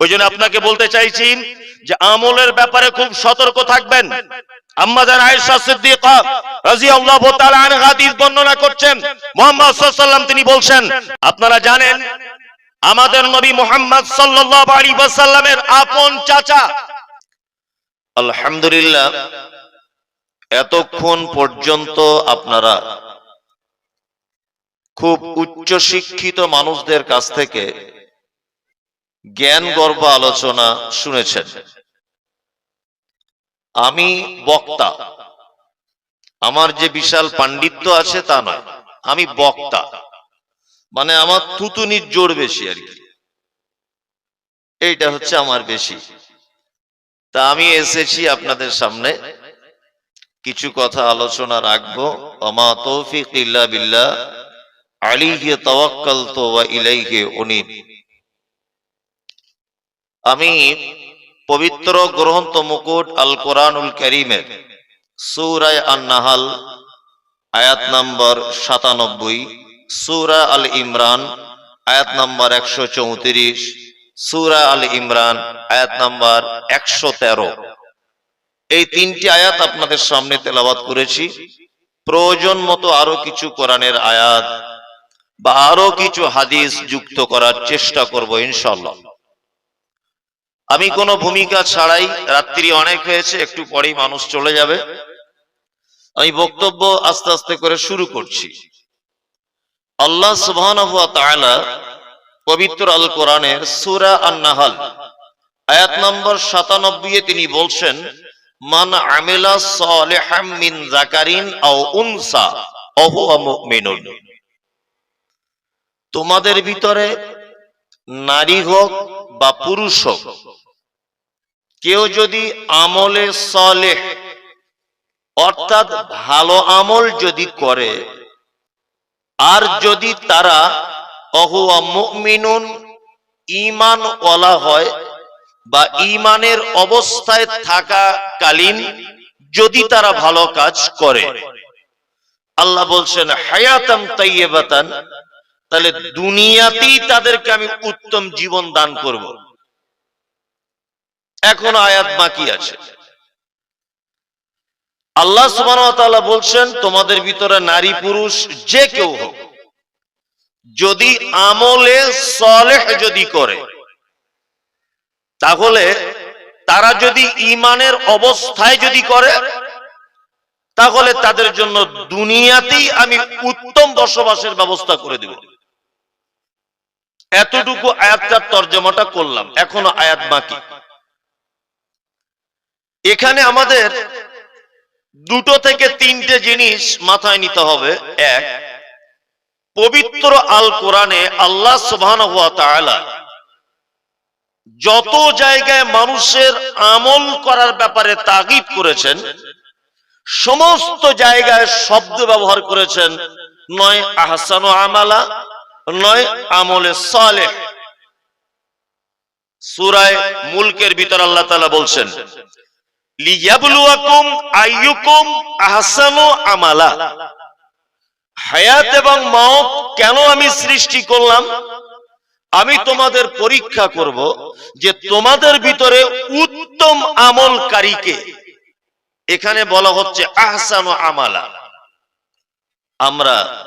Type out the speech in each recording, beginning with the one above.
ওই জন্য আপনাকে বলতে চাইছি যে আমলের ব্যাপারে খুব সতর্ক থাকবেন। তিনি বলছেন, আপনারা জানেন, আমাদের নবী মুহাম্মদ ওয়াসাল্লামের আপন চাচা। আলহামদুলিল্লাহ, এতক্ষণ পর্যন্ত আপনারা খুব উচ্চ শিক্ষিত মানুষদের কাছ থেকে জ্ঞান গর্ব আলোচনা শুনেছেন। আমি বক্তা। আমার যে বিশাল পাণ্ডিত্য আছে তা নয়, আমি বক্তা। মানে আমার থুতুনির জোর বেশি আর কি। এইটা হচ্ছে আমার বেশি। তা আমি এসেছি আপনাদের সামনে। কিছু কথা আলোচনা রাখব। অমা তৌফিক ইল্লা বিল্লাহ। আলিহে তাওয়াক্কালতু ওয়া ইলাইহি উনীব। আমি পবিত্র গ্রন্থ মুকুট আল কোরআনুল করিমের সূরায় আন-নাহাল, আয়াত নম্বর সাতানব্বই, সূরা আল ইমরান আয়াত নম্বর একশো চৌত্রিশ, সুরা আল ইমরান আয়াত নম্বর একশো তেরো। এই তিনটি আয়াত আপনাদের সামনে তেলাবাত করেছি। প্রয়োজন মতো আরও কিছু কোরআনের আয়াত বা আরও কিছু হাদিস যুক্ত করার চেষ্টা করব ইনশাল্লাহ আমি কোনো ভূমিকা ছাড়াই রাত্রি অনেক হয়েছে, একটু পরেই মানুষ চলে যাবে। আমি বক্তব্য আস্তে আস্তে করে শুরু করছি। আল্লাহ তাআলা পবিত্র আল কোরআনের সূরা আন-নাহল, আয়াত নম্বর 97 এ তিনি বলছেন, মান আমিলা সালিহাম মিন যাকারিন আও উনসা ওয়া মুমিনুন। তোমাদের ভিতরে নারী হোক বা পুরুষ হোক, কেউ যদি আমলে সলেহ, অর্থাৎ ভালো আমল যদি করে, আর যদি তারা ইমান ওয়ালা হয় বা ইমানের অবস্থায় থাকাকালীন যদি তারা ভালো কাজ করে। আল্লাহ বলছেন হায়াতাম তাইয়েবাতান তাহলে দুনিয়াতেই তাদেরকে আমি উত্তম জীবন দান করব। এখন আয়াত বাকি আছে। আল্লাহ তাআলা বলছেন, তোমাদের ভিতরে নারী পুরুষ যে কেউ হোক, যদি আমলে সলেহ যদি করে, তাহলে তারা যদি ইমানের অবস্থায় যদি করে, তাহলে তাদের জন্য দুনিয়াতেই আমি উত্তম বসবাসের ব্যবস্থা করে দেব। এতটুকু আয়াতটার তর্জমাটা করলাম, এখনও আয়াত বাকি। এখানে আমাদের দুটো থেকে তিনটে জিনিস মাথায় নিতে হবে। এক, পবিত্র আল কোরআনে আল্লাহ সুবহানাহু ওয়া তাআলা যত জায়গায় মানুষের আমল করার ব্যাপারে তাগিদ করেছেন, সমস্ত জায়গায় শব্দ ব্যবহার করেছেন, নয় আহসান আমালা নয়, আমলে সালেহ সূরায় মুলকের ভিতর আল্লাহ তাআলা বলছেন আমালা। হায়াত এবং মওত কেন আমি সৃষ্টি করলাম? আমি তোমাদের পরীক্ষা করব যে তোমাদের ভিতরে উত্তম আমলকারীকে। এখানে বলা হচ্ছে আহসান আমালা। আমরা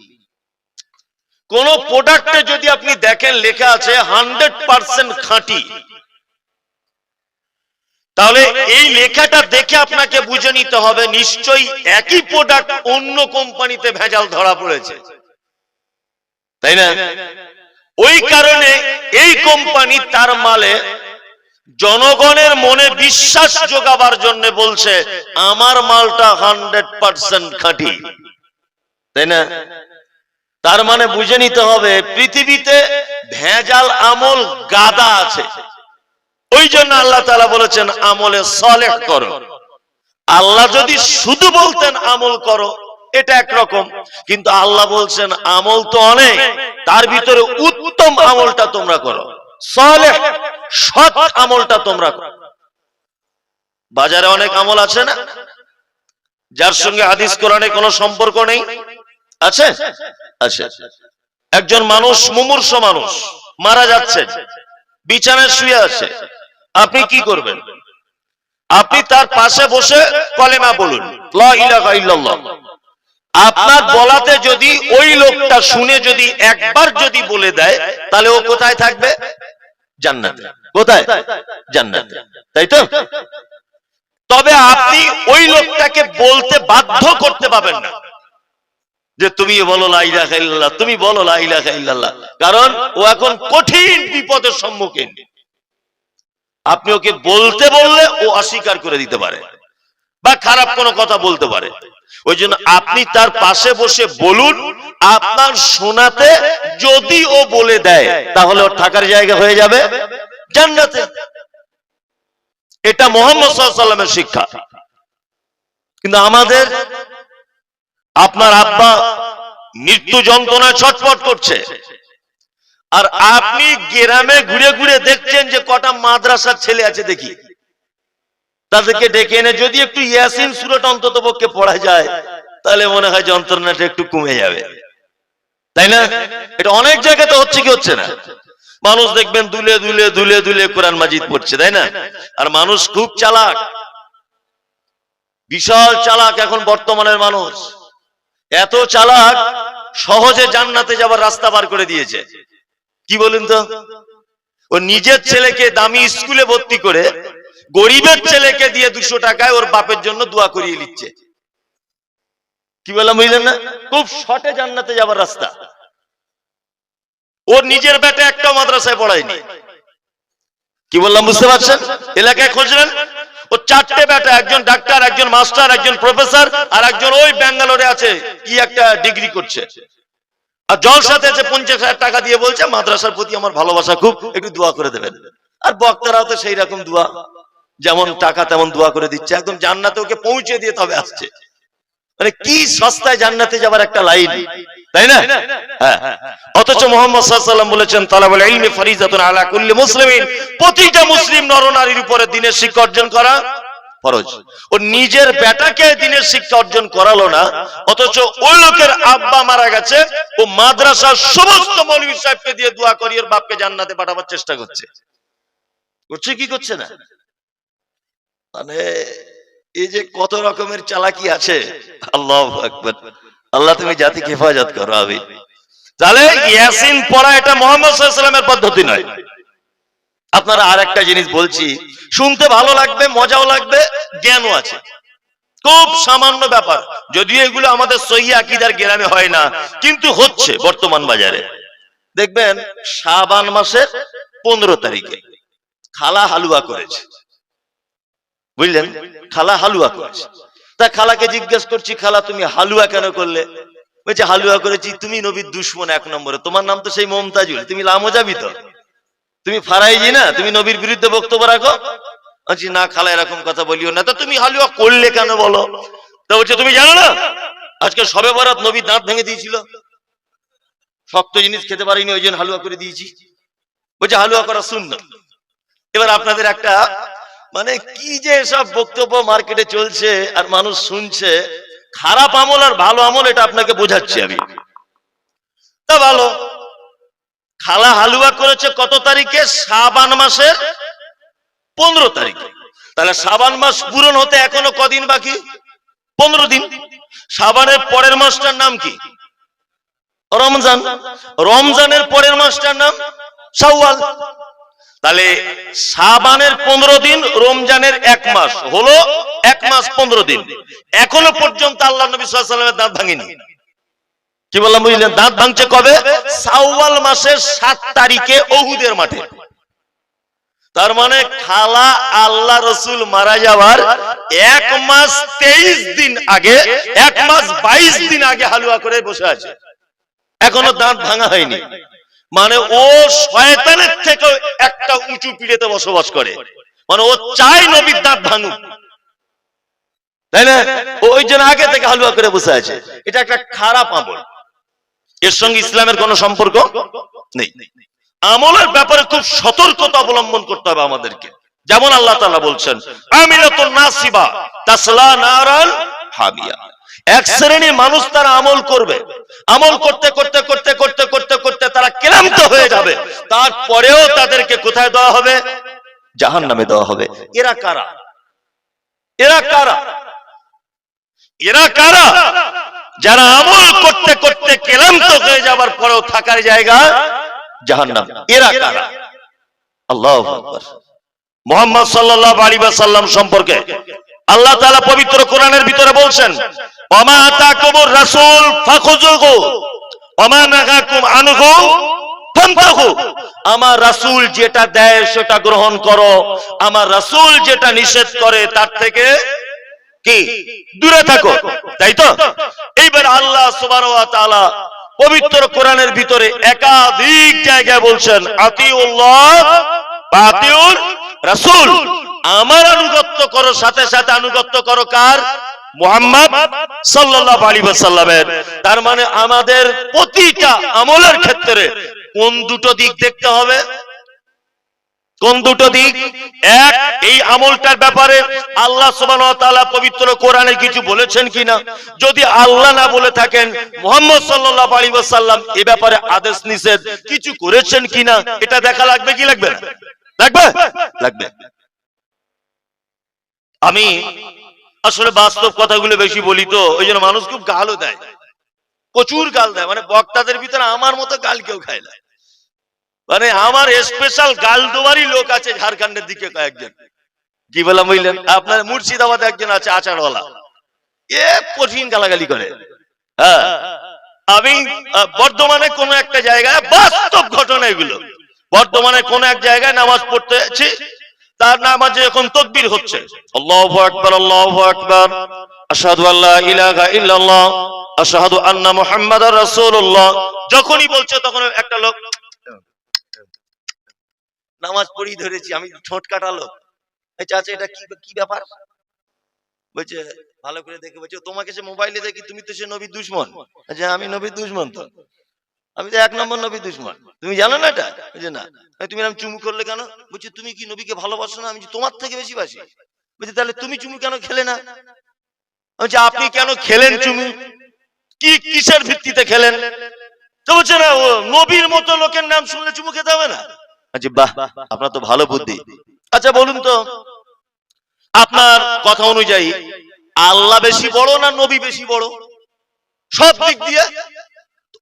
কোন প্রোডাক্টে যদি আপনি দেখেন লেখা আছে হান্ড্রেড পার্সেন্ট খাঁটি, তাহলে এই লেখাটা দেখে আপনাকে বুঝে নিতে হবে, নিশ্চয়ই একই প্রোডাক্ট অন্য কোম্পানিতে ভেজাল ধরা পড়েছে। তাই না? ওই কারণে এই কোম্পানি তার মালে জনগণের মনে বিশ্বাস যোগাবার জন্য বলছে, আমার মালটা হান্ড্রেড পার্সেন্ট খাঁটি। তাই না? তার মানে বুঝে নিতে হবে, পৃথিবীতে ভেজাল আমল গাদা আছে। ওই জন্য আল্লাহ তালা বলেছেন, আমলে সলেহ করো। আল্লাহ যদি শুধু বলতেন আমল করো, এটা একরকম। কিন্তু আল্লাহ বলছেন, আমল তো অনেক, তার ভিতরে উত্তম আমলটা তোমরা করো। সলেহ, সৎ আমলটা তোমরা করো। বাজারে অনেক আমল আছে না? যার সঙ্গে হাদিস কোরআনে কোনো সম্পর্ক নেই? আছে? একজন মানুষ, মুমূর্ষ মানুষ, মারা যাচ্ছে, বিছানায় শুয়ে আছে। আপনি কি করবেন? আপনি তার পাশে বসে কলেমা বলুন। আপনার বলাতে যদি ওই লোকটা শুনে যদি একবার যদি বলে দেয়, তাহলে ও কোথায় থাকবে? জান্নাতে। কোথায়? জান্নাতে। তাই তো? তবে আপনি ওই লোকটাকে বলতে বাধ্য করতে পাবেন না। যে তুমি বলো লাইলা তুমি বলো লাইলা কারণ ও এখন কঠিন বিপদের সম্মুখীন। আপনি ওকে বলতে বললে ও অস্বীকার করে দিতে পারে বা খারাপ কোনো কথা বলতে পারে। ওই জন্য আপনি তার পাশে বসে বলুন, আপনার শোনাতে যদি ও বলে দেয়, তাহলে ওর থাকার জায়গা হয়ে যাবে জান্নাতে। এটা মোহাম্মদ সাল্লামের শিক্ষা। কিন্তু আমাদের আপনার আব্বা মৃত্যু যন্ত্রণায় ছটফট করছে। আর আপনি গ্রামে ঘুরে ঘুরে দেখছেন যে কটা মাদ্রাসার ছেলে আছে দেখি। তাদেরকে ডেকে এনে যদি একটু ইয়াসিন সুরট অন্তত পক্ষে পড়া যায়, তাহলে মনে হয় যন্ত্রণাটা একটু কমে যাবে। তাই না? এটা অনেক জায়গাতে হচ্ছে কি হচ্ছে না? মানুষ দেখবেন দুলে দুলে দুলে দুলে কোরআন মাজিদ পড়ছে, তাই না? আর মানুষ খুব চালাক। বিশাল চালাক এখন বর্তমানের মানুষ। এত চালাক সহজে জান্নাতে যাবার রাস্তা বার করে দিয়েছে। কি বলুন তো? ও নিজের ছেলেকে দামি স্কুলে ভর্তি করে গরিবের ছেলেকে দিয়ে দুশো টাকায় ওর বাপের জন্য দোয়া করিয়ে নিচ্ছে। কি বললাম বুঝলেন না? খুব শর্টে জান্নাতে যাবার রাস্তা। ওর নিজের বেটা একটা মাদ্রাসায় পড়ায়নি। কি বললাম বুঝতে পারছেন? এলাকায় খুঁজলেন ও চারটে বেটা একজন ডাক্তার, একজন মাস্টার, একজন প্রফেসর আর একজন ওই ব্যাঙ্গালোরে আছে, কি একটা ডিগ্রি করছে। আর জলসাতে আছে পঞ্চাশ হাজার টাকা দিয়ে বলছে, মাদ্রাসার প্রতি আমার ভালোবাসা খুব, একটু দোয়া করে দেবেন। আর বক্তারাও তো সেই রকম দোয়া, যেমন টাকা তেমন দোয়া করে দিচ্ছে, একদম জান্নাতে ওকে পৌঁছে দিয়ে তবে আসছে। মানে কি সস্তায় জান্নাতে যাবার একটা লাইন। তাই না? হ্যাঁ অথচ মোহাম্মদ সাল্লাম বলেছেন তালাবুল ইলমি ফরিজাতুন আলা কুল্লি মুসলিমিন। প্রতিটা মুসলিম নরনারীর উপরে দিনের শিক্ষা অর্জন করা ফরজ। ও নিজের বেটাকে দিনের শিক্ষা অর্জন করালো না অথচ ওই লোকের আব্বা মারা গেছে ও মাদ্রাসার সমস্ত মৌলভী সাহেবকে দিয়ে দোয়া করি ওর বাপকে জান্নাতে পাঠাবার চেষ্টা করছে। করছে কি করছে না? মানে এই যে কত রকমের চালাকি আছে আল্লাহ আকবার। আল্লাহ তুমি জাতিকে হেফাজত করো আমি তাহলে ইয়াসিন পড়া এটা মোহাম্মদ সাল্লামের পদ্ধতি নয়। আপনারা আর একটা জিনিস বলছি শুনতে ভালো লাগবে মজাও লাগবে জ্ঞানও আছে। খুব সামান্য ব্যাপার যদিও এগুলো আমাদের সহি আকিদার গ্রামে হয় না কিন্তু হচ্ছে বর্তমান বাজারে। দেখবেন শাবান মাসের পনেরো তারিখে খালা হালুয়া করেছে। বুঝলেন? খালা হালুয়া করেছে। তা খালাকে জিজ্ঞেস করছি, খালা, তুমি হালুয়া কেন করলে? বলছে, হালুয়া করেছি, তুমি নবীর দুশ্মন এক নম্বরে। তোমার নাম তো সেই মমতাজুল। তুমি লামো যাবি তো? তুমি ফারাইজি না? তুমি নবীর বিরুদ্ধে বক্তব্য রাখো? বলছি, না খালা, এরকম কথা বলিও না। তো তুমি হালুয়া করলে কেন বলো? তো বলছে, তুমি জানো না? আজকে সবে বরাত নবীর দাঁত ভেঙে দিয়েছিল। শক্ত জিনিস খেতে পারিনি, ওই জন্য হালুয়া করে দিয়েছি। বলছে, হালুয়া করা শূন্য এবার আপনাদের একটা মানে কি যে সব বক্তব্য মার্কেটে চলছে আর মানুষ শুনছে, খারাপ আমল আর ভালো আমল এটা আপনাকে বোঝাচ্ছি আমি। তা ভালো, খালা হালুয়া করেছে কত তারিখে? সাবান মাসের পনেরো তারিখে। তাহলে সাবান মাস পূরণ হতে এখনও কদিন বাকি? পনেরো দিন। সাবানের পরের মাসটার নাম কি? রমজান। রমজানের পরের মাসটার নাম শাওয়াল। তাহলে সাবানের পনেরো দিন, রমজানের এক মাস। হলো এক মাস পনেরো দিন। এখনও পর্যন্ত আল্লাহ নবী দাঁত ভাঙেনি। কি বললাম বুঝলেন? দাঁত ভাঙছে কবে? সাওয়াল মাসের সাত তারিখে ওহুদের মাঠে। তার মানে খালা আল্লাহ রসুল মারা যাওয়ার এক মাস তেইশ দিন আগে, এক মাস বাইশ দিন আগে হালুয়া করে বসে আছে। এখনও দাঁত ভাঙা হয়নি। মানে ও শয়তানের থেকে একটা উঁচু পিড়েতে বসবাস করে। মানে ও চাই নবীর দাঁত ভাঙুক। তাই না? ওই জন্য আগে থেকে হালুয়া করে বসে আছে। এটা একটা খারাপ আমল। এর সঙ্গে ইসলামের কোনো সম্পর্ক নেই। আমলের ব্যাপারে খুব সতর্কতা অবলম্বন করতে হবে আমাদেরকে। যেমন আল্লাহ তাআলা বলছেন আমিলাতুন নাসিবা তাসলা নারান হামিয়া এক শ্রেণির মানুষ তারা আমল করবে। আমল করতে করতে করতে করতে করতে করতে তারা ক্লান্ত হয়ে যাবে। তারপরেও তাদেরকে কোথায় দেওয়া হবে? জাহান নামে দেওয়া হবে। এরা কারা? এরা কারা? এরা কারা? যারা আমল করতে করতে ক্লান্ত হয়ে যাবার পরেও থাকার জায়গা জাহান্নাম। এরা কারা? আল্লাহ মোহাম্মদ সাল্লাল্লাহু আলাইহি ওয়াসাল্লাম সম্পর্কে আল্লাহ তাআলা পবিত্র কোরআনের ভিতরে বলছেন আমার রাসূল যেটা দেয় সেটা গ্রহণ করো। আমার রাসূল যেটা নিষেধ করে তার থেকে কি? দূরে থাকো। তাই তো? এইবার আল্লাহ তাআলা পবিত্র কোরআনের ভিতরে একাধিক জায়গায় বলছেন, আতিউল্লাহ বা আতিউর রাসূল। আমার আনুগত্য করো, সাথে সাথে আনুগত্য করো কার? তার মানে আমাদের প্রতিটা আমলের ক্ষেত্রে কোন দুটো দিক দেখতে হবে? কোন দুটো দিক? এক, এই আমলটার ব্যাপারে আল্লাহ ওয়া পবিত্র কোরআনে কিছু বলেছেন কিনা? যদি আল্লাহ না বলে থাকেন, মুহাম্মদ সাল্লাল্লাহু আলাইহি ওয়াসাল্লাম এই ব্যাপারে আদেশ নিষেধ কিছু করেছেন কিনা? এটা দেখা লাগবে কি লাগবে লাগবে? লাগবে। আমি আসলে বাস্তব কথাগুলো বেশি বলি তো, ওই জন্য মানুষ খুব গালও দেয়। প্রচুর গাল দেয় মানে বক্তাদের ভিতরে আমার মতো গাল কেউ খায় না। মানে আমার স্পেশাল গাল দেওয়ারই লোক আছে ঝাড়খণ্ডের দিকে কয়েকজন। কি বললাম বুঝলেন? আপনার মুর্শিদাবাদ একজন আছে আচারওয়ালা। এ কঠিন গালাগালি করে। হ্যাঁ। আমি বর্ধমানে কোন একটা জায়গায় বাস্তব ঘটনা এগুলো। বর্তমানে কোন এক জায়গায় নামাজ পড়তে আছি তার নামাজে এখন তকবীর হচ্ছে। আল্লাহু আকবার আল্লাহু আকবার। আশহাদু আল্লা ইলাহা ইল্লাল্লাহ, আশহাদু আন্না মুহাম্মাদার রাসূলুল্লাহ। যখনই বলছে তখন একটা লোক, নামাজ পড়ি ধরেছি, আমি ঠোঁট কাটালো। চাচা, এটা কি কি ব্যাপার? বলছে, ভালো করে দেখে বলছে, তোমাকে সে মোবাইলে দেখি, তুমি তো সে নবীর দুশ্মন। আচ্ছা আমি নবী দুশ্মন তো। আমি তো এক নম্বর নবী দুশ্মন। তুমি জানো না এটা? বলছে না। তুমি এরকম চুমু করলে কেন? বলছে, তুমি কি নবীকে ভালোবাসো না? আমি তোমার থেকে বেশি বাসি। বলছে, তাহলে তুমি চুমু কেন খেলে না? বলছে, আপনি কেন খেলেন চুমু? কি কিসের ভিত্তিতে খেলেন? তো বলছে না, ও নবীর মতো লোকের নাম শুনলে চুমু খেতে হবে না? আচ্ছা বাহ, আপনার তো ভালো বুদ্ধি। আচ্ছা বলুন তো, আপনার কথা অনুযায়ী আল্লাহ বেশি বড় না নবী বেশি বড়? সব দিক দিয়ে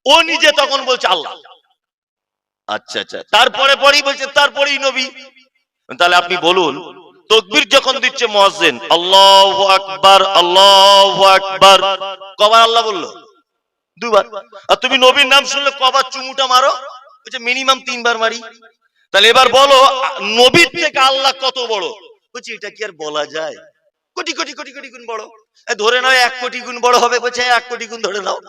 ও নিজে তখন বলছে আল্লাহ। আচ্ছা আচ্ছা। তারপরে পরেই বলছে, তারপরেই নবী। তাহলে আপনি বলুন, তকবীর যখন দিচ্ছে মুয়াজ্জিন, আল্লাহু আকবার আল্লাহু আকবার, কবার আল্লাহ বলল? দুবার। আর তুমি নবীর নাম শুনলে কবার চুমুটা মারো? বলছে মিনিমাম তিনবার মারি। তাহলে এবার বলো, নবীর থেকে আল্লাহ কত বড়? বলছি, এটা কি আর বলা যায়? কোটি কোটি কোটি কোটি গুণ বড়। ধরে নাও, এক কোটি গুণ বড় হবে, বলছে, এক কোটি গুণ ধরে নাও।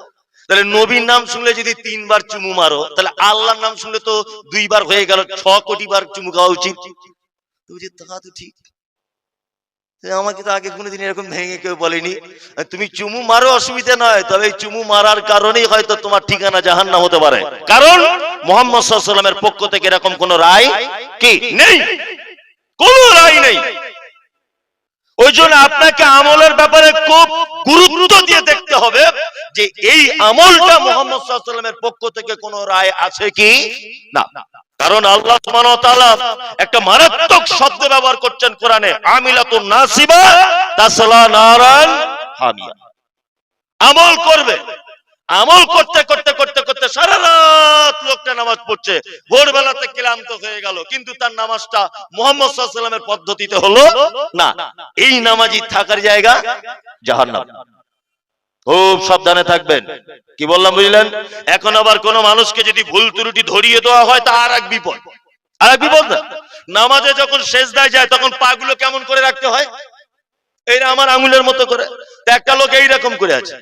তাহলে নবীর নাম শুনলে যদি তিনবার চুমু মারো, তাহলে আল্লাহর নাম শুনলে তো দুইবার হয়ে গেল, ছ কোটি বার চুমু খাওয়া উচিত। তো তা ঠিক। আমাকে তো আগে কোনোদিন এরকম ভেঙে কেউ বলেনি। তুমি চুমু মারো অসুবিধা নয়, তবে এই চুমু মারার কারণেই হয়তো তোমার ঠিকানা জাহান্নাম হতে পারে। কারণ মোহাম্মদ পক্ষ থেকে এরকম কোন রায় কি? নেই। কোন রায় নেই। ওই জন্য আপনাকে আমলের ব্যাপারে খুব গুরুত্ব দিয়ে দেখতে হবে যে এই আমলটা মোহাম্মদ পক্ষ থেকে কোন রায় আছে কি? না। কারণ আল্লাহ একটা মারাত্মক শব্দ ব্যবহার করছেন কোরআনে, আমিলাতুন নাসিবা তাসলা নারায়ণ আমল করবে। আমল করতে করতে করতে করতে সারা রাত লোকটা নামাজ পড়ছে। ভোরবেলাতে ক্লান্ত হয়ে গেল, কিন্তু তার নামাজটা মোহাম্মদ সাল্লামের পদ্ধতিতে হলো না। এই নামাজি থাকার জায়গা জাহান্নাম। খুব সাবধানে থাকবেন। কি বললাম, বুঝলেন? এখন আবার কোন মানুষকে যদি ভুল ত্রুটি ধরিয়ে দেওয়া হয়, তা আর এক বিপদ। আর এক বিপদ না? নামাজে যখন শেষ দেয় যায়, তখন পা কেমন করে রাখতে হয়? এইটা আমার আঙুলের মতো করে। একটা লোক এইরকম করে আছে।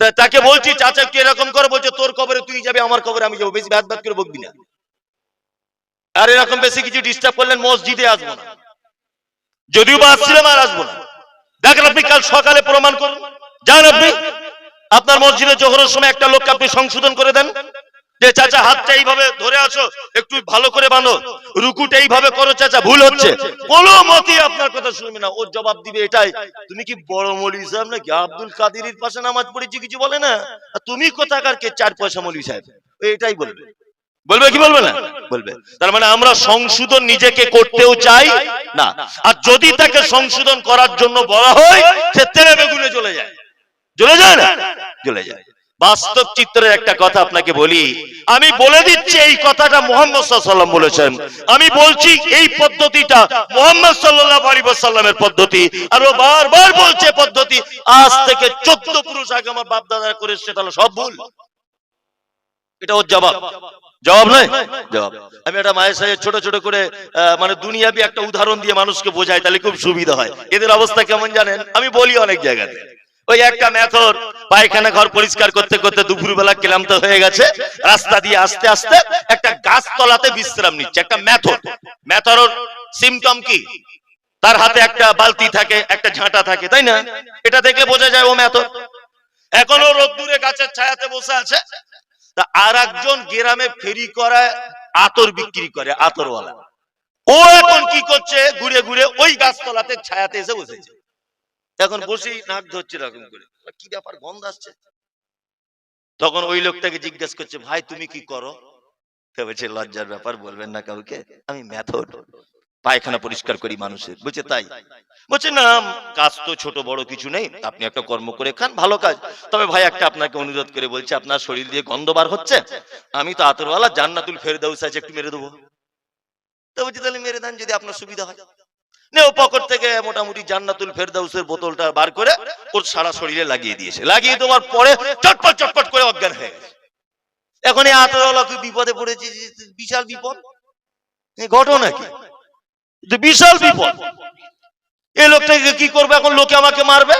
তাকে বলছি, চাচা একটু এরকম করে? বলছে, তোর কবরে তুই যাবে, আমার কবরে আমি যাব, বেশি ভাত ভাত করে বকবি না। আর এরকম বেশি কিছু ডিস্টার্ব করলেন, মসজিদে আসব না। যদিও বা আসছিলাম, আর আসব না। দেখেন আপনি কাল সকালে প্রমাণ করুন। যান আপনি, আপনার মসজিদে জোহরের সময় একটা লোককে আপনি সংশোধন করে দেন। যে চাচা হাতটা এইভাবে ধরে আছো, একটু ভালো করে বাঁধো রুকুটা এইভাবে করো, চাচা, ভুল হচ্ছে। কোনো মতে আপনার কথা শুনবে না। ওর জবাব দিবে এটাই। তুমি কি বড় মৌলী সাহেব নাকি? আব্দুল কাদিরের পাশে নামাজ পড়েছি, কিছু বলে না? তুমি কোথাকার কে? চার পয়সা মৌলী সাহেব। এটাই বলবে। বলবে কি বলবে না? বলবে। তার মানে আমরা সংশোধন নিজেকে করতেও চাই না। আর যদি তাকে সংশোধন করার জন্য বলা হয়, সে তেলে বেগুনে চলে যায়। চলে যায় না? চলে যায়। বাস্তব চিত্রের একটা কথা আপনাকে বলি। আমি বলে দিচ্ছি এই কথাটা মোহাম্মদ সাল্লাম বলেছেন। আমি বলছি এই পদ্ধতিটা মোহাম্মদ সাল্লাহ আলী সাল্লামের পদ্ধতি। আর ও বারবার বলছে পদ্ধতি। আজ থেকে চোদ্দ পুরুষ আগে আমার বাপ দাদা করে তাহলে সব ভুল। এটা ওর জবাব। জবাব নয়? জবাব। আমি একটা মায়ের সাথে ছোট ছোট করে মানে দুনিয়াবি একটা উদাহরণ দিয়ে মানুষকে বোঝাই, তাহলে খুব সুবিধা হয়। এদের অবস্থা কেমন জানেন? আমি বলি অনেক জায়গাতে। ওই একটা মেথর পায়খানা ঘর পরিষ্কার করতে করতে দুপুরবেলা ক্লান্ত হয়ে গেছে। রাস্তা দিয়ে আস্তে আস্তে একটা গাছ তলাতে বিশ্রাম নিচ্ছে, একটা মেথর। মেথর সিমটম কি? তার হাতে একটা বালতি থাকে, একটা ঝাঁটা থাকে, তাই না? এটা দেখলে বোঝা যায় ও মেথর। এখনও রোদ্দুরে গাছের ছায়াতে বসে আছে। তা আর একজন গ্রামে ফেরি করায়, আতর বিক্রি করে, আতরওয়ালা। ও এখন কি করছে? ঘুরে ঘুরে ওই গাছতলাতে ছায়াতে এসে বসেছে। এখন বসেই নাক ধরছে এরকম করে। কি ব্যাপার গন্ধ আসছে? তখন ওই লোকটাকে জিজ্ঞেস করছে ভাই তুমি কি করো? বলছে লজ্জার ব্যাপার বলবেন না কাউকে। আমি মেথড পায়খানা পরিষ্কার করি মানুষের। বলছে তাই? বলছে না কাজ তো ছোট বড় কিছু নেই। আপনি একটা কর্ম করে খান ভালো কাজ। তবে ভাই একটা আপনাকে অনুরোধ করে বলছে আপনার শরীর দিয়ে গন্ধ বার হচ্ছে? আমি তো আতরওয়ালা জান্নাতুল ফেরদাউস আছে একটু মেরে দেবো। তো বলছি তাহলে মেরে দেন যদি আপনার সুবিধা হয়। নে ও থেকে মোটামুটি কি? বিশাল বিপদ। এই লোকটাকে কি করবে? এখন লোকে আমাকে মারবে?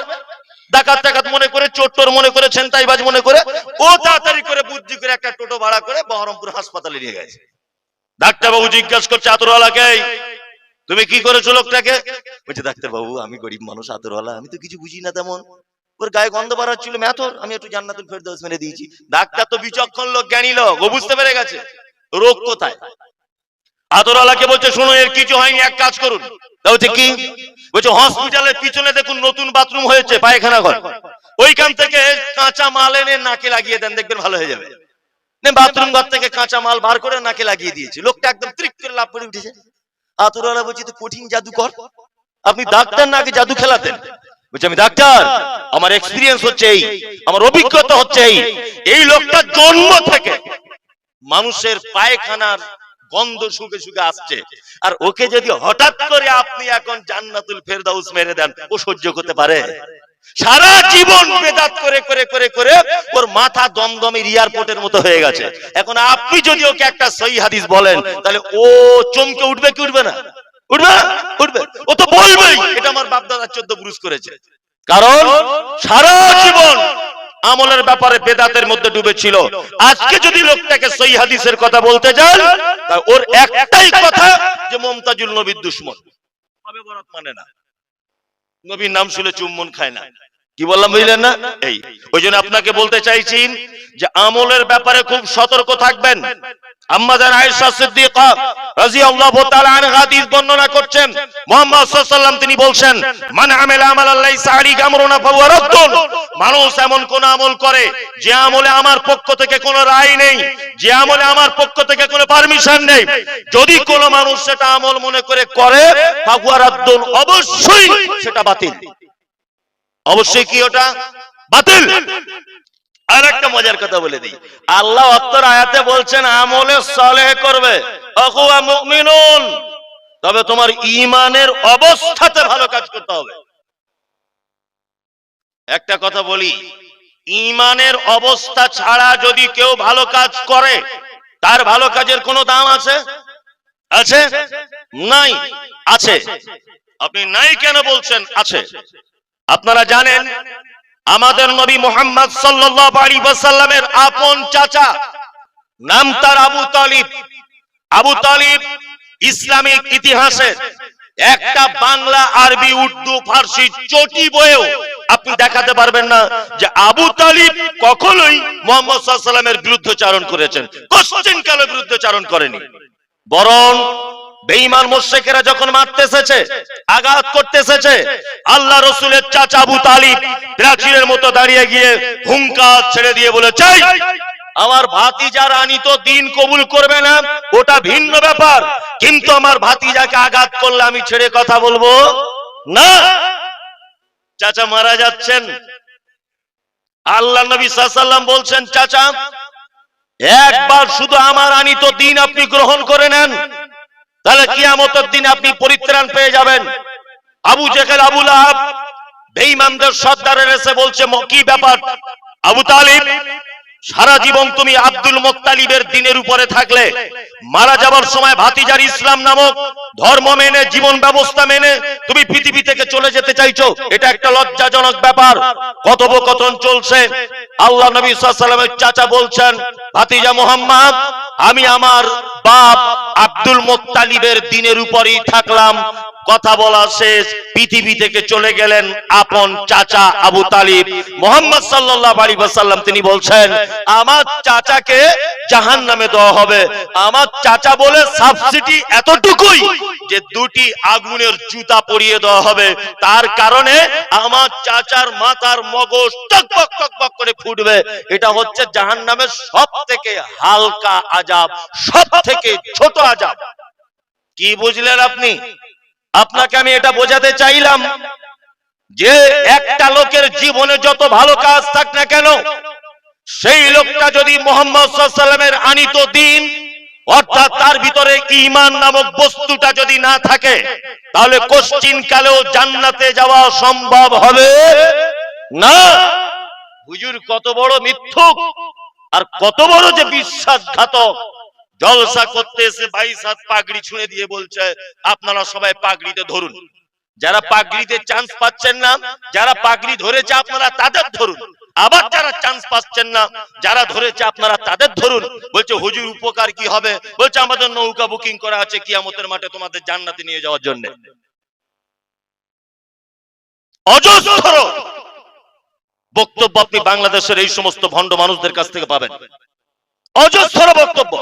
ডাকাত টাকাত মনে করে, চোর টোর মনে করে, ছেনতাইবাজ মনে করে, ও তাড়াতাড়ি করে বুদ্ধি করে একটা টোটো ভাড়া করে বহরমপুর হাসপাতালে নিয়ে গেছে। ডাক্তার বাবু জিজ্ঞাসা করছে আতরওয়ালাকে তুমি কি করেছ লোকটাকে? বলছে ডাক্তার বাবু আমি গরিব মানুষ আতরওয়ালা আমি তো কিছু বুঝি না তেমন। ওর গায়ে গন্ধ বাড়াচ্ছিল মেথর আমি একটু জান্নাতুল ফেরদৌস মেরে দিয়েছি। ডাক্তার তো বিচক্ষণ লোক, জ্ঞানী লোক, ও বুঝতে পেরে গেছে। রোগ কোথায়? আদরওয়ালাকে বলছে, শোনো, এর কিছু হয়নি, এক কাজ করুন। কি? বলছে হসপিটালের পিছনে দেখুন, নতুন বাথরুম হয়েছে, পায়খানা ঘর। ওইখান থেকে কাঁচা মাল এনে নাকে লাগিয়ে দেন, দেখবেন ভালো হয়ে যাবে। বাথরুম ঘর থেকে কাঁচা মাল বার করে নাকে লাগিয়ে দিয়েছে। লোকটা একদম করে লাভ করে উঠেছে। আতরওয়ালা বলছি তো কঠিন জাদুকর। আপনি ডাক্তার না আগে জাদু খেলাতেন? বলছি, আমি ডাক্তার। আমার এক্সপিরিয়েন্স হচ্ছে এই। আমার অভিজ্ঞতা হচ্ছে এই। এই লোকটা জন্ম থেকে মানুষের পায়খানার গন্ধ সুখে সুখে আসছে। আর ওকে যদি হঠাৎ করে আপনি এখন জান্নাতুল ফেরদাউস মেরে দেন, ও সহ্য করতে পারে। সারা জীবন বেদাত করে করে করে করে ওর মাথা দমদমের এয়ারপোর্টের মতো হয়ে গেছে। এখন আপনি যদি ওকে একটা সহি হাদিস বলেন, তাহলে ও চমকে উঠবে কি উঠবে না? উঠবে? উঠবে। ও তো বলবেই, এটা আমার বাপ দাদা চোদ্দ পুরুষ করেছে। কারণ সারা জীবন আমলের ব্যাপারে বেদাতের মধ্যে ডুবেছিল। আজকে যদি লোকটাকে সহি হাদিসের কথা বলতে যান ওর একটাই কথা যে মমতাজুল নবীর দুশ্মন। মানে না। নবীর নাম শুনে চুম্বন খায় না। কি বললাম বুঝলেন না? এই। ওই জন্য আপনাকে বলতে চাইছি যে আমলের ব্যাপারে খুব সতর্ক থাকবেন। বর্ণনা করছেন। তিনি বলছেন, মান মানুষ এমন কোন আমল করে যে আমলে আমার পক্ষ থেকে কোনো রায় নেই, যে আমলে আমার পক্ষ থেকে কোনো পারমিশন নেই। যদি কোন মানুষ সেটা আমল মনে করে করে, ফাহুয়া অবশ্যই সেটা বাতিল। অবশ্যই কি ওটা? বাতিল। আর একটা মজার কথা বলে দিই। আল্লাহ অত্তর আয়াতে বলছেন, আমলে সালেহ করবে তবে তোমার ইমানের অবস্থাতে ভালো কাজ করতে হবে। একটা কথা বলি ইমানের অবস্থা ছাড়া যদি কেউ ভালো কাজ করে, তার ভালো কাজের কোনো দাম আছে? আছে? নাই? আছে। আপনি নাই কেন বলছেন? আছে। আপনারা জানেন আমাদের নবী মোহাম্মদ আলাইহি আপন চাচা, নাম তার Abu Talib. Abu Talib Islamic ইতিহাসে একটা বাংলা, আরবি, উর্দু, ফার্সি চটি বইয়েও আপনি দেখাতে পারবেন না যে আবু তালিব কখনোই মোহাম্মদ সাল্লামের বিরুদ্ধচারণ করেছেন। কোশ্চেন কালো বিরুদ্ধচারণ করেনি। বরং বেঈমান মুশরিকেরা যখন মারতে এসেছে, আঘাত করতে এসেছে, আল্লাহ রসুলের চাচা আবু তালিব প্রাচীরের মতো দাঁড়িয়ে গিয়ে হুঙ্কার ছেড়ে দিয়ে বলে, চাই, আমার ভাতিজা রানী তো দিন কবুল করবে না, ওটা ভিন্ন ব্যাপার, কিন্তু আমার ভাতিজাকে আঘাত করলে আমি ছেড়ে কথা বলব না। চাচা মারা যাচ্ছেন। আল্লাহ নবী সাল্লাম বলছেন, চাচা, একবার শুধু আমার আনিত দিন আপনি গ্রহণ করে নেন তাহলে কিয়ামতের দিন আপনি পরিত্রাণ পেয়ে যাবেন। আবু জেহেল আবুল আহাব বেঈমানদের সর্দারের এসে বলছে কি ব্যাপার? আবু তালিব সারা জীবন তুমি আব্দুল মোত্তালিবের দিনের উপরে থাকলে, মারা যাবার সময় ভাতিজার ইসলাম নামক ধর্ম মেনে, জীবন ব্যবস্থা মেনে তুমি পৃথিবী থেকে চলে যেতে চাইছো, এটা একটা লজ্জাজনক ব্যাপার। কথোপকথন চলছে। আল্লাহ নবী সাল্লামের চাচা বলছেন, ভাতিজা মোহাম্মদ, আমি আমার বাপ আব্দুল মোত্তালিবের দিনের উপরেই থাকলাম। কথা বলা শেষ। পৃথিবী থেকে চলে গেলেন আপন চাচা আবু তালিব। মোহাম্মদ সাল্লাল্লাহু আলাইহি ওয়াসাল্লাম তিনি বলছেন আমার চাচাকে জাহান্নামে দেওয়া হবে। আমার চাচা বলে সাবসিডি এতটুকুই যে দুটি আগুনের জুতা পরিয়ে দেওয়া হবে। তার কারণে আমার চাচার মাথার মগজ টকবক টকবক করে ফুটবে। এটা হচ্ছে জাহান্নামের সব থেকে হালকা আজাব সব থেকে ছোট আজাব। কি বুঝলেন আপনি? আপনাকে আমি এটা বোঝাতে চাইলাম যে একটা লোকের জীবনে যত ভালো কাজ থাক না কেন সেই লোকটা যদি মোহাম্মদ সাল্লামের আনিত দিন, অর্থাৎ তার ভিতরে ঈমান নামক বস্তুটা যদি না থাকে, তাহলে কোশ্চিন কালেও জান্নাতে যাওয়া সম্ভব হবে না। হুজুর, কত বড় মিথ্যুক আর কত বড় যে বিশ্বাসঘাতক। জলসা করতে এসে বাইশ পাগড়ি ছুঁড়ে দিয়ে বলছে, আপনারা সবাই পাগড়িতে ধরুন। যারা পাগড়িতে চান্স পাচ্ছেন না, যারা পাগড়ি ধরেছে আপনারা তাদের ধরুন। আবার যারা চান্স পাচ্ছেন না, যারা ধরেছে আপনারা তাদের ধরুন। বলছে, হুজুর, উপকার কি হবে? বলছে, আমাদের নৌকা বুকিং করা আছে কিয়ামতের মাঠে তোমাদের জান্নাতে নিয়ে যাওয়ার জন্য। অজস্র বক্তব্য আপনি বাংলাদেশের এই সমস্ত ভণ্ড মানুষদের কাছ থেকে পাবেন। অজস্র বক্তব্য।